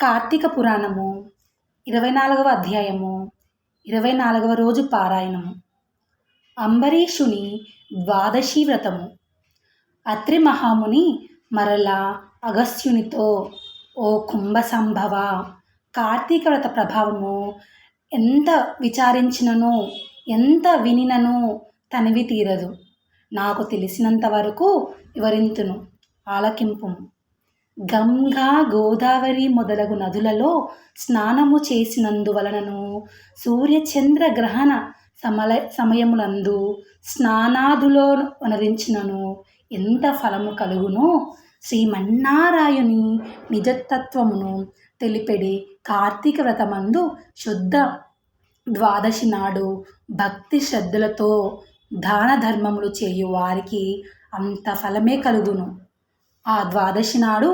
కార్తీక పురాణము ఇరవై నాలుగవ అధ్యాయము ఇరవై నాలుగవ రోజు పారాయణము. అంబరీషుని ద్వాదశి వ్రతము. అత్రి మహాముని మరలా అగస్త్యునితో ఓ కుంభ సంభవ కార్తీక వ్రత ప్రభావము ఎంత విచారించినను ఎంత వినినను తనివి తీరదు. నాకు తెలిసినంత వరకు వివరింతును ఆలకింపు గంగా గోదావరి మొదలగు నదులలో స్నానము చేసినందువలనను సూర్యచంద్ర గ్రహణ సమల సమయములందు స్నానాదులో వనరించినను ఎంత ఫలము కలుగునో శ్రీమన్నారాయుని నిజతత్వమును తెలిపెడి కార్తీక వ్రతమందు శుద్ధ ద్వాదశి నాడు భక్తి శ్రద్ధలతో దాన ధర్మములు చేయు వారికి అంత ఫలమే కలుగును. ఆ ద్వాదశి నాడు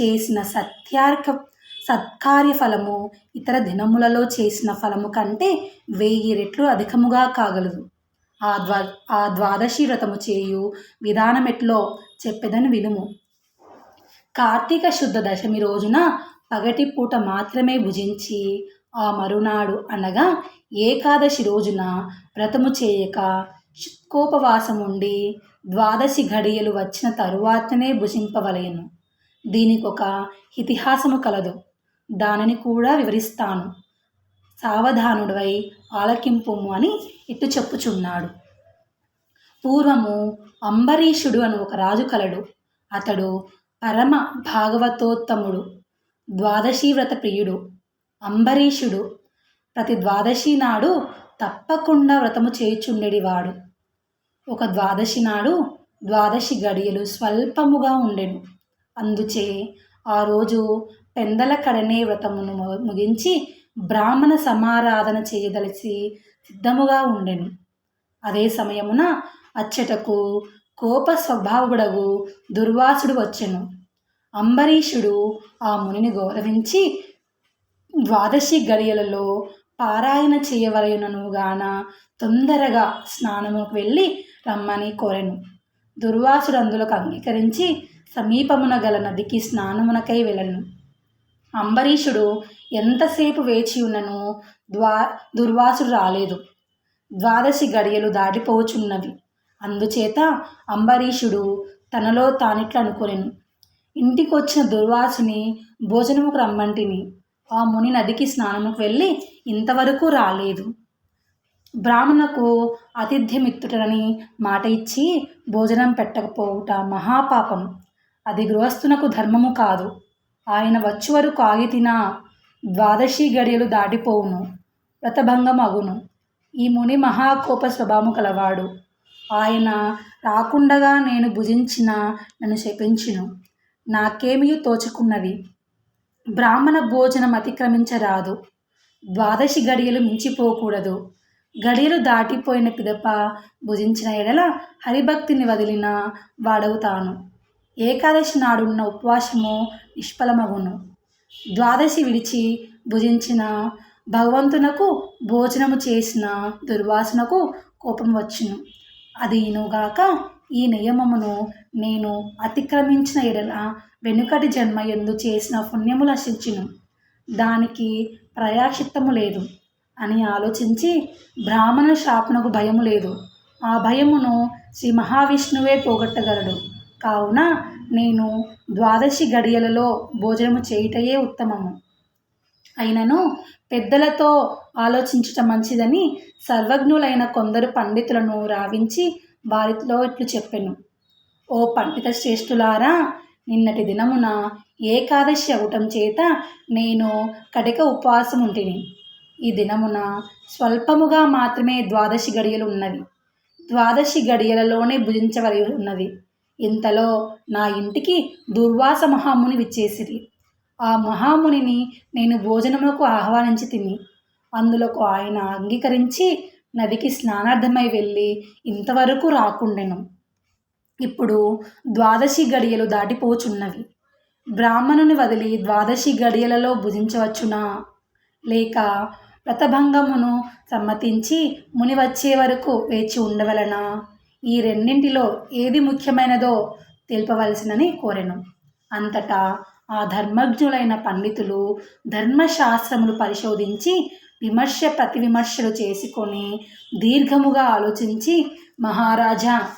చేసిన సత్యార్క సత్కార్య ఫలము ఇతర దినములలో చేసిన ఫలము కంటే వెయ్యి రెట్లు అధికముగా కాగలదు. ఆ ద్వా ఆ ద్వాదశి వ్రతము చేయు విధానమెట్లో చెప్పేదని వినుము. కార్తీక శుద్ధ దశమి రోజున పగటి పూట మాత్రమే భుజించి ఆ మరునాడు అనగా ఏకాదశి రోజున వ్రతము చేయక శుక్కోపవాసముండి ద్వాదశి ఘడియలు వచ్చిన తరువాతనే భుజింపవలయను దీనికొక ఇతిహాసము కలదు. దానిని కూడా వివరిస్తాను. సావధానుడవై ఆలకింపుము అని ఇట్టు చెప్పుచున్నాడు. పూర్వము అంబరీషుడు అని ఒక రాజు కలడు. అతడు పరమ భాగవతోత్తముడు ద్వాదశీ వ్రత ప్రియుడు అంబరీషుడు. ప్రతి ద్వాదశి నాడు తప్పకుండా వ్రతము చేయుచుండెడివాడు. ఒక ద్వాదశి నాడు ద్వాదశి గడియలు స్వల్పముగా ఉండెను. అందుచే ఆ రోజు పెందల కడనే వ్రతమును ముగించి బ్రాహ్మణ సమారాధన చేయదలిచి సిద్ధముగా ఉండెను. అదే సమయమున అచ్చటకు కోప స్వభావుడగు దుర్వాసుడు వచ్చెను. అంబరీషుడు ఆ మునిని గౌరవించి ద్వాదశి గడియలలో పారాయణ చేయవలయునను గాన తొందరగా స్నానముకు వెళ్ళి రమ్మని కోరెను. దుర్వాసుడు అందులకు అంగీకరించి సమీపమున గల నదికి స్నానమునకై వెళ్ళను. అంబరీషుడు ఎంతసేపు వేచి ఉన్నను ద్వా దుర్వాసుడు రాలేదు. ద్వాదశి గడియలు దాటిపోచున్నవి. అందుచేత అంబరీషుడు తనలో తానిట్లా అనుకొనెను ఇంటికొచ్చిన దుర్వాసుని భోజనముకు రమ్మంటిని. ఆ ముని నదికి స్నానముకు వెళ్ళి ఇంతవరకు రాలేదు. బ్రాహ్మణకు ఆతిథ్యమిత్తుటని మాట ఇచ్చి భోజనం పెట్టకపోవుట మహాపాపం. అది గృహస్థునకు ధర్మము కాదు. ఆయన వచ్చి వరకు ఆగి ద్వాదశి గడియలు దాటిపోవును వ్రతభంగం అగును ఈ ముని మహాకోప స్వభావము కలవాడు. ఆయన రాకుండగా నేను భుజించిన నన్ను శపించును. నాకేమీ తోచుకున్నది? బ్రాహ్మణ భోజనం అతిక్రమించరాదు. ద్వాదశి గడియలు మించిపోకూడదు. గడియలు దాటిపోయిన పిదప భుజించిన ఎడల హరిభక్తిని వదిలిన వాడవుతాను. ఏకాదశి నాడున్న ఉపవాసము నిష్ఫలమగును. ద్వాదశి విడిచి భుజించిన భగవంతునకు భోజనము చేసిన దుర్వాసనకు కోపం వచ్చును. అదినుగాక ఈ నియమమును నేను అతిక్రమించిన ఎడల వెనుకటి జన్మ ఎందు చేసిన పుణ్యము నశించును. దానికి ప్రయాశిత్తము లేదు అని ఆలోచించి బ్రాహ్మణ శాపనకు భయము లేదు. ఆ భయమును శ్రీ మహావిష్ణువే పోగొట్టగలడు. కావున నేను ద్వాదశి గడియలలో భోజనము చేయుటయే ఉత్తమము. అయినను పెద్దలతో ఆలోచించటం మంచిదని సర్వజ్ఞులైన కొందరు పండితులను రావించి వారితో ఇట్లు చెప్పెను. ఓ పండిత శ్రేష్ఠులారా నిన్నటి దినమున ఏకాదశి అవటం చేత నేను కటిక ఉపవాసం ఉంటిని. ఈ దినమున స్వల్పముగా మాత్రమే ద్వాదశి గడియలు ఉన్నవి. ద్వాదశి గడియలలోనే భుజించవలి ఉన్నది. ఇంతలో నా ఇంటికి దుర్వాస మహాముని విచ్చేసిరి. ఆ మహామునిని నేను భోజనములకు ఆహ్వానించి తిని అందులోకు ఆయన అంగీకరించి నదికి స్నానార్థమై వెళ్ళి ఇంతవరకు రాకుండెను. ఇప్పుడు ద్వాదశి గడియలు దాటిపోచున్నవి. బ్రాహ్మణుని వదిలి ద్వాదశి గడియలలో భుజించవచ్చునా? లేక వ్రతభంగమును సమ్మతించి ముని వచ్చే వరకు వేచి ఉండవలనా? ఈ రెండింటిలో ఏది ముఖ్యమైనదో తెలుపవలసినని కోరెను. అంతటా ఆ ధర్మజ్ఞులైన పండితులు ధర్మశాస్త్రములు పరిశోధించి విమర్శ ప్రతి విమర్శలు చేసుకొని దీర్ఘముగా ఆలోచించి మహారాజా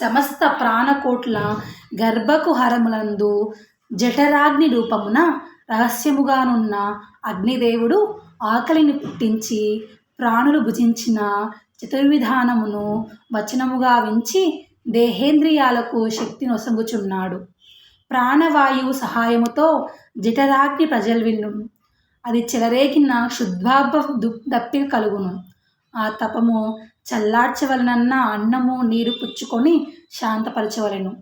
సమస్త ప్రాణకోట్ల గర్భకు హరములందు జఠరాగ్ని రూపమున రహస్యముగానున్న అగ్నిదేవుడు ఆకలిని పుట్టించి ప్రాణులు భుజించిన చతుర్విధానమును వచనముగా వించి దేహేంద్రియాలకు శక్తి నొసంగుచున్నాడు. ప్రాణవాయువు సహాయముతో జఠరాగ్ని ప్రజల్విన్ను. అది చెలరేగిన శుద్ధాభ దప్పి కలుగును. ఆ తపము చల్లార్చవలనన్న అన్నము నీరు పుచ్చుకొని శాంతపరచవలెను.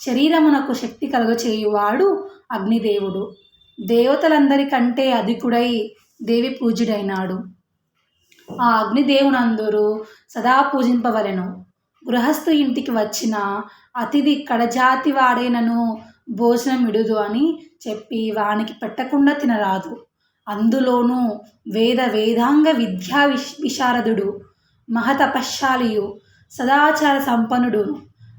శరీరమునకు శక్తి కలుగచేయువాడు అగ్నిదేవుడు. దేవతలందరికంటే అధికుడై దేవి పూజుడైనాడు ఆ అగ్నిదేవునందరూ సదా పూజింపవలెను. గృహస్థు ఇంటికి వచ్చిన అతిథి కడజాతి వాడేనను భోజనం ఇడుదు అని చెప్పి వానికి పెట్టకుండా తినరాదు. అందులోనూ వేద వేదాంగ విద్యా విశ్ విశారదుడు మహతపశ్శాలియు సదాచార సంపన్నుడు.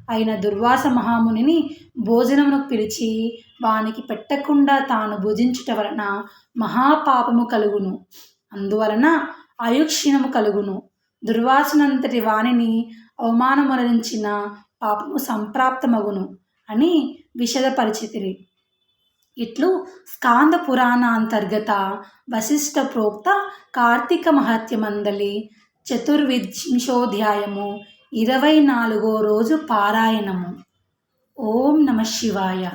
అయిన దుర్వాస మహామునిని భోజనమును పిలిచి వానికి పెట్టకుండా తాను భుజించుట వలన మహాపాపము కలుగును. అందువలన అయుక్షీణము కలుగును. దుర్వాసనంతటి వాణిని అవమానమరించిన పాపము సంప్రాప్తమగును అని విషదపరిచితిరి. ఇట్లు స్కాంద పురాణ అంతర్గత వశిష్ఠ ప్రోక్త కార్తీక మహత్యమందలి చతుర్వింశోధ్యాయము ఇరవై నాలుగో రోజు పారాయణము. ఓం నమ శివాయ.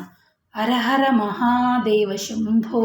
హరహర మహాదేవ శంభో.